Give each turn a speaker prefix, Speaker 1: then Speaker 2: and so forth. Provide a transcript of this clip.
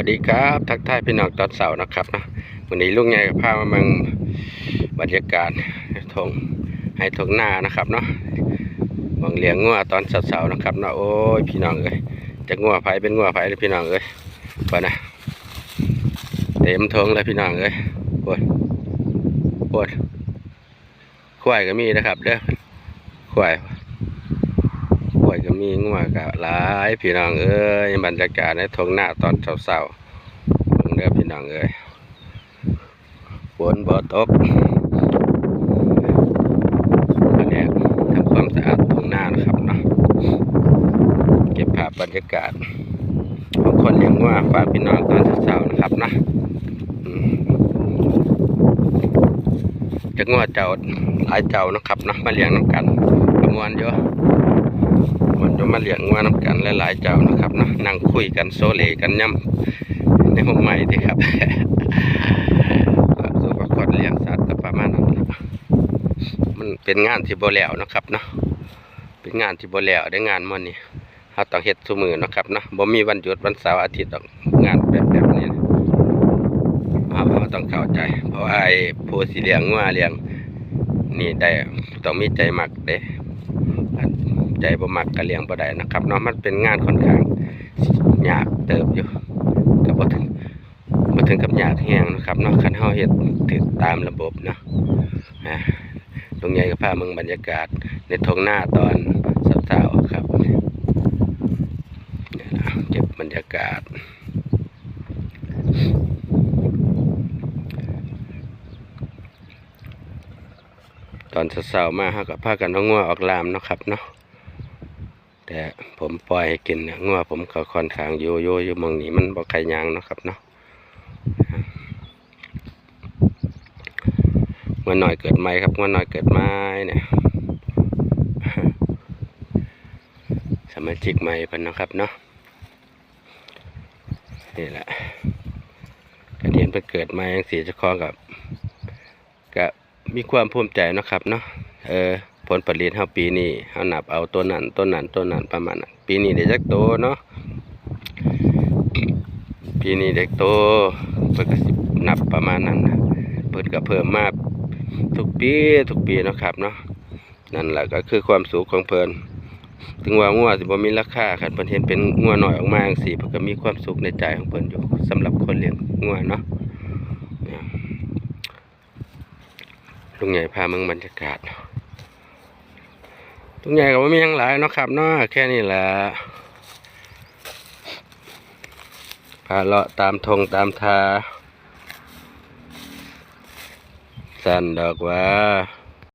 Speaker 1: วัสดีครับทักทายพี่น้องตอนเสาร์นะครับนะวันนี้ลุงใหญ่พามาเมืองบรรยากาศทงให้ทงหน้านะครับเนาะมองเลี้ยงงัวตอนเสาร์นะครับเนาะโอ้ยพี่น้องเอ้ยจะงัวไผเป็นงัวไผเลยพี่น้องเอ้ยไปนะเต็มทงเลยพี่น้องเอ้ยปวดปวดควายก็มีนะครับเด้อควาย วยก็มีงัวก็หลายพี่น้องเอ้ยบรรยากาศในทงหน้าตอนเช้าๆเบิ่งเด้อพี่น้องเอ้ยฝนบ่ตกอันนี้ทำความสะอาดทงหน้านะครับเนาะเก็บภาพบรรยากาศของคนเลี้ยงงัวฝากพี่น้องตอนเช้าๆนะครับนะจะงัวเจ้าหลายเจ้านะครับนะมาเลี้ยงน้ำกันกระมวลเยอะ มันจะมาเลี้ยงว่าน้ำกันหลายๆเจ้านะครับเนาะนั่งคุยกันโซเลกันย่ำในห้องใหม่ดีครับสุขภาพเลี้ยงสัตว์ก็ประมาณนั้นล่ะมันเป็นงานที่โบแล้วนะครับเนาะเป็นงานที่โบแล้วได้งานมื้อนี้เฮาต้องเฮ็ดซุมื้อนะครับเนาะบ่มีวันหยุดวันเสาร์อาทิตย์ดอกงานแบบแบบนี้นะเราต้องเข้าใจ เพราะไอ้ผู้สิเลี้ยงงัวเลี้ยงนี่ได้ต้องมีใจมักเด้ ใจบ่มักก็เลี้ยงบ่ได้นะครับเนาะมันเป็นงานค่อนข้างยากเติบอยู่ก็บ่ถึงบ่ถึงกับยากแฮงนะครับเนาะคันเฮาเฮ็ดถูกตามระบบเนาะอ่าตรงใหญ่ก็พาเมืองบรรยากาศในท้องหน้าตอนเช้าๆครับเก็บบรรยากาศตอนเช้าๆมาเฮาก็พากันเอางัวออกลามเนาะครับเนาะ แต่ผมปล่อยให้กินเนี่ยงัวผมก็ค่อนข้างโยโย่อยู่มองนี้มันบ่ไข่ยางเนาะครับเนาะเมื่อหน่อยเกิดใหม่ครับเมื่อหน่อยเกิดใหม่เนี่ยสมาชิกใหม่เพิ่นนะครับเนาะนี่แหละการเรียนเพิ่นเกิดใหม่ยังสีเจะคล้องกับก็มีความภูมิใจนะครับเนาะเออ ผลผลิตเฮาปีนี้เฮานับเอาต้นนั้นต้นนั้นต้นนั้นประมาณนั้นปีนี้ได้จักโตเนาะปีนี้เด็กโตเพิ่นก็สินับประมาณนั้นนะเพิ่นก็เพิ่มมาทุกปีทุกปีนะครับเนาะนั่นแหละก็คือความสุขของเพิ่นถึงว่างัวสิบ่มีราคาคันเพิ่นเห็นเป็นงัวหน้อยออกมาจังซี่เพิ่นก็มีความสุขในใจของเพิ่นอยู่สำหรับคนเลี้ยงงัวเนาะลุงใหญ่พาเมืองบรรยากาศ ตรงใหญ่ก็ไม่มีอยังหลายเนาะครับเนาะแค่นี้แหละพาเลาะตามทงตามทา สั่นดอกว่า